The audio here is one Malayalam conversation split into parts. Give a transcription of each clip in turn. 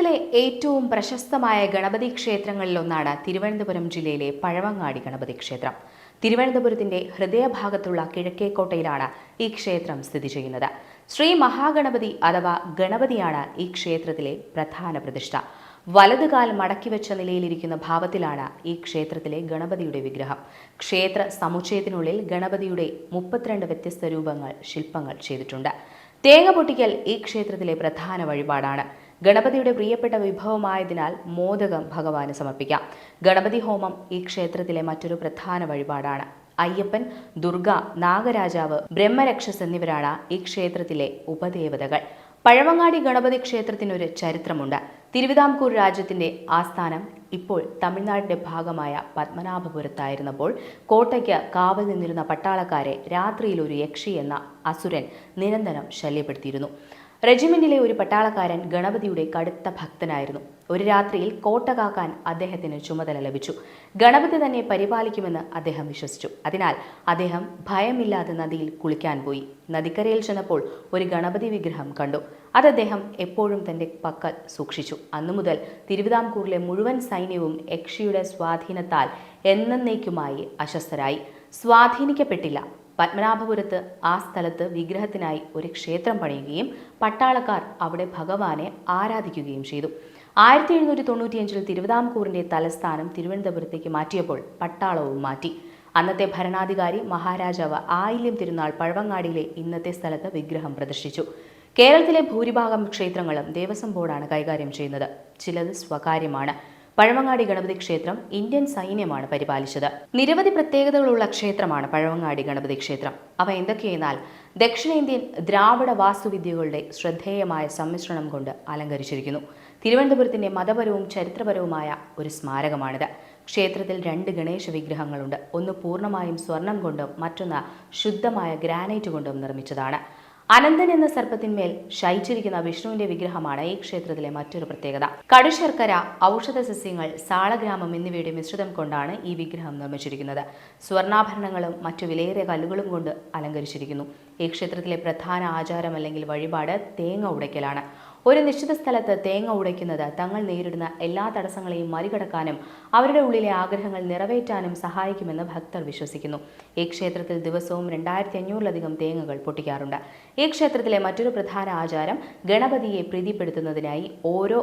കേരളത്തിലെ ഏറ്റവും പ്രശസ്തമായ ഗണപതി ക്ഷേത്രങ്ങളിലൊന്നാണ് തിരുവനന്തപുരം ജില്ലയിലെ പഴവങ്ങാടി ഗണപതി ക്ഷേത്രം. തിരുവനന്തപുരത്തിന്റെ ഹൃദയഭാഗത്തുള്ള കിഴക്കേക്കോട്ടയിലാണ് ഈ ക്ഷേത്രം സ്ഥിതി ചെയ്യുന്നത്. ശ്രീ മഹാഗണപതി അഥവാ ഗണപതിയാണ് ഈ ക്ഷേത്രത്തിലെ പ്രധാന പ്രതിഷ്ഠ. വലതുകാൽ മടക്കി വെച്ച നിലയിലിരിക്കുന്ന ഭാവത്തിലാണ് ഈ ക്ഷേത്രത്തിലെ ഗണപതിയുടെ വിഗ്രഹം. ക്ഷേത്ര സമുച്ചയത്തിനുള്ളിൽ ഗണപതിയുടെ മുപ്പത്തിരണ്ട് വ്യത്യസ്ത രൂപങ്ങൾ ശില്പങ്ങൾ ചെയ്തിട്ടുണ്ട്. തേങ്ങ പൊട്ടിക്കൽ ഈ ക്ഷേത്രത്തിലെ പ്രധാന വഴിപാടാണ്. ഗണപതിയുടെ പ്രിയപ്പെട്ട വിഭവമായതിനാൽ മോദകം ഭഗവാന് സമർപ്പിക്കാം. ഗണപതി ഹോമം ഈ ക്ഷേത്രത്തിലെ മറ്റൊരു പ്രധാന വഴിപാടാണ്. അയ്യപ്പൻ ദുർഗ നാഗരാജാവ് ബ്രഹ്മരക്ഷസ് എന്നിവരാണ് ഈ ക്ഷേത്രത്തിലെ ഉപദേവതകൾ. പഴവങ്ങാടി ഗണപതി ക്ഷേത്രത്തിനൊരു ചരിത്രമുണ്ട്. തിരുവിതാംകൂർ രാജ്യത്തിന്റെ ആസ്ഥാനം ഇപ്പോൾ തമിഴ്നാടിന്റെ ഭാഗമായ പത്മനാഭപുരത്തായിരുന്നപ്പോൾ കോട്ടയ്ക്ക് കാവൽ നിന്നിരുന്ന പട്ടാളക്കാരെ രാത്രിയിൽ ഒരു യക്ഷി എന്ന അസുരൻ നിരന്തരം ശല്യപ്പെടുത്തിയിരുന്നു. റെജിമെന്റിലെ ഒരു പട്ടാളക്കാരൻ ഗണപതിയുടെ കടുത്ത ഭക്തനായിരുന്നു. ഒരു രാത്രിയിൽ കോട്ട കാക്കാൻ അദ്ദേഹത്തിന് ചുമതല ലഭിച്ചു. ഗണപതി തന്നെ പരിപാലിക്കുമെന്ന് അദ്ദേഹം വിശ്വസിച്ചു. അതിനാൽ അദ്ദേഹം ഭയമില്ലാതെ നദിയിൽ കുളിക്കാൻ പോയി. നദിക്കരയിൽ ചെന്നപ്പോൾ ഒരു ഗണപതി വിഗ്രഹം കണ്ടു. അത് അദ്ദേഹം എപ്പോഴും തന്റെ പക്കൽ സൂക്ഷിച്ചു. അന്നു മുതൽ തിരുവിതാംകൂറിലെ മുഴുവൻ സൈന്യവും യക്ഷിയുടെ സ്വാധീനത്താൽ എന്നേക്കുമായി അശസ്തരായി സ്വാധീനിക്കപ്പെട്ടില്ല. പത്മനാഭപുരത്ത് ആ സ്ഥലത്ത് വിഗ്രഹത്തിനായി ഒരു ക്ഷേത്രം പണിയുകയും പട്ടാളക്കാർ അവിടെ ഭഗവാനെ ആരാധിക്കുകയും ചെയ്തു. ആയിരത്തി എഴുന്നൂറ്റി തൊണ്ണൂറ്റിയഞ്ചിൽ തിരുവിതാംകൂറിന്റെ തലസ്ഥാനം തിരുവനന്തപുരത്തേക്ക് മാറ്റിയപ്പോൾ പട്ടാളവും മാറ്റി. അന്നത്തെ ഭരണാധികാരി മഹാരാജാവ് ആയില്യം തിരുനാൾ പഴവങ്ങാടിയിലെ ഇന്നത്തെ സ്ഥലത്ത് വിഗ്രഹം പ്രദർശിച്ചു. കേരളത്തിലെ ഭൂരിഭാഗം ക്ഷേത്രങ്ങളും ദേവസ്വം ബോർഡാണ് കൈകാര്യം ചെയ്യുന്നത്. ചിലത് സ്വകാര്യമാണ്. പഴവങ്ങാടി ഗണപതി ക്ഷേത്രം ഇന്ത്യൻ സൈന്യമാണ് പരിപാലിച്ചത്. നിരവധി പ്രത്യേകതകളുള്ള ക്ഷേത്രമാണ് പഴവങ്ങാടി ഗണപതി ക്ഷേത്രം. അവ എന്തൊക്കെയെന്നാൽ ദക്ഷിണേന്ത്യൻ ദ്രാവിഡ വാസ്തുവിദ്യകളുടെ ശ്രദ്ധേയമായ സമ്മിശ്രണം കൊണ്ട് അലങ്കരിച്ചിരിക്കുന്നു. തിരുവനന്തപുരത്തിന്റെ മതപരവും ചരിത്രപരവുമായ ഒരു സ്മാരകമാണിത്. ക്ഷേത്രത്തിൽ രണ്ട് ഗണേശ വിഗ്രഹങ്ങളുണ്ട്. ഒന്ന് പൂർണമായും സ്വർണം കൊണ്ടും മറ്റൊന്ന് ശുദ്ധമായ ഗ്രാനൈറ്റ് കൊണ്ടും നിർമ്മിച്ചതാണ്. അനന്തൻ എന്ന സർപ്പത്തിന്മേൽ ശയിച്ചിരിക്കുന്ന വിഷ്ണുവിന്റെ വിഗ്രഹമാണ് ഈ ക്ഷേത്രത്തിലെ മറ്റൊരു പ്രത്യേകത. കടുശർക്കര ഔഷധ സസ്യങ്ങൾ സാളഗ്രാമം എന്നിവയുടെ മിശ്രിതം കൊണ്ടാണ് ഈ വിഗ്രഹം നിർമ്മിച്ചിരിക്കുന്നത്. സ്വർണാഭരണങ്ങളും മറ്റു വിലയേറിയ കല്ലുകളും കൊണ്ട് അലങ്കരിച്ചിരിക്കുന്നു. ഈ ക്ഷേത്രത്തിലെ പ്രധാന ആചാരം അല്ലെങ്കിൽ വഴിപാട് തേങ്ങ ഉടയ്ക്കലാണ്. ഒരു നിശ്ചിത സ്ഥലത്ത് തേങ്ങ ഉടയ്ക്കുന്നത് തങ്ങൾ നേരിടുന്ന എല്ലാ തടസ്സങ്ങളെയും മറികടക്കാനും അവരുടെ ഉള്ളിലെ ആഗ്രഹങ്ങൾ നിറവേറ്റാനും സഹായിക്കുമെന്ന് ഭക്തർ വിശ്വസിക്കുന്നു. ഈ ക്ഷേത്രത്തിൽ ദിവസവും രണ്ടായിരത്തി അഞ്ഞൂറിലധികം തേങ്ങകൾ പൊട്ടിക്കാറുണ്ട്. ഈ ക്ഷേത്രത്തിലെ മറ്റൊരു പ്രധാന ആചാരം ഗണപതിയെ പ്രീതിപ്പെടുത്തുന്നതിനായി ഓരോ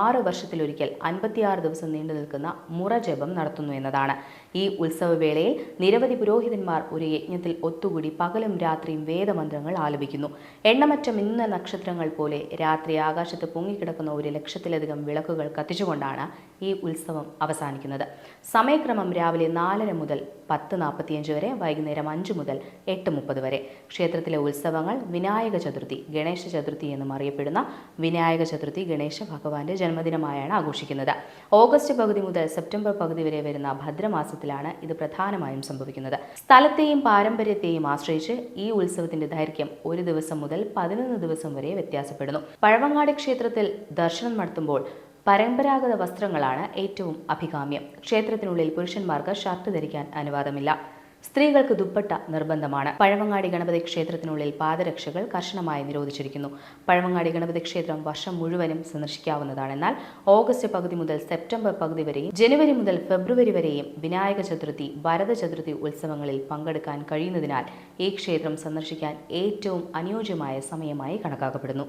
ആറ് വർഷത്തിലൊരിക്കൽ അൻപത്തിയാറ് ദിവസം നീണ്ടു നിൽക്കുന്ന മുറജപം നടത്തുന്നു എന്നതാണ്. ഈ ഉത്സവവേളയിൽ നിരവധി പുരോഹിതന്മാർ ഒരു യജ്ഞത്തിൽ ഒത്തുകൂടി പകലും രാത്രിയും വേദമന്ത്രങ്ങൾ ആലപിക്കുന്നു. എണ്ണമറ്റ മിന്ന നക്ഷത്രങ്ങൾ പോലെ രാത്രി ആകാശത്ത് പൊങ്ങിക്കിടക്കുന്ന ഒരു ലക്ഷത്തിലധികം വിളക്കുകൾ കത്തിച്ചുകൊണ്ടാണ് ഈ ഉത്സവം അവസാനിക്കുന്നത്. സമയക്രമം രാവിലെ നാലര മുതൽ പത്ത് നാൽപ്പത്തിയഞ്ച് വരെ വൈകുന്നേരം അഞ്ച് മുതൽ എട്ട് മുപ്പത് വരെ. ക്ഷേത്രത്തിലെ ഉത്സവങ്ങൾ വിനായക ചതുർത്ഥി ഗണേശ ചതുർത്ഥി എന്നും അറിയപ്പെടുന്ന വിനായക ചതുർത്ഥി ഗണേശ ഭഗവാന്റെ ജന്മദിനമായാണ് ആഘോഷിക്കുന്നത്. ഓഗസ്റ്റ് പകുതി മുതൽ സെപ്റ്റംബർ പകുതി വരെ വരുന്ന ഭദ്രമാസത്തിലാണ് ഇത് പ്രധാനമായും സംഭവിക്കുന്നത്. സ്ഥലത്തെയും പാരമ്പര്യത്തെയും ആശ്രയിച്ച് ഈ ഉത്സവത്തിന്റെ ദൈർഘ്യം ഒരു ദിവസം മുതൽ പതിനൊന്ന് ദിവസം വരെ വ്യത്യാസപ്പെടുന്നു. പഴവങ്ങാടി ക്ഷേത്രത്തിൽ ദർശനം നടത്തുമ്പോൾ പരമ്പരാഗത വസ്ത്രങ്ങളാണ് ഏറ്റവും അഭികാമ്യം. ക്ഷേത്രത്തിനുള്ളിൽ പുരുഷന്മാർക്ക് ഷർട്ട് ധരിക്കാൻ അനുവാദമില്ല. സ്ത്രീകൾക്ക് ദുപ്പട്ട നിർബന്ധമാണ്. പഴവങ്ങാടി ഗണപതി ക്ഷേത്രത്തിനുള്ളിൽ പാദരക്ഷകൾ കർശനമായി നിരോധിച്ചിരിക്കുന്നു. പഴവങ്ങാടി ഗണപതി ക്ഷേത്രം വർഷം മുഴുവനും സന്ദർശിക്കാവുന്നതാണ് എന്നാൽ ഓഗസ്റ്റ് പകുതി മുതൽ സെപ്റ്റംബർ പകുതി വരെയും ജനുവരി മുതൽ ഫെബ്രുവരി വരെയും വിനായക ചതുർത്ഥി ഭരത ചതുർത്ഥി ഉത്സവങ്ങളിൽ പങ്കെടുക്കാൻ കഴിയുന്നതിനാൽ ഈ ക്ഷേത്രം സന്ദർശിക്കാൻ ഏറ്റവും അനുയോജ്യമായ സമയമായി കണക്കാക്കപ്പെടുന്നു.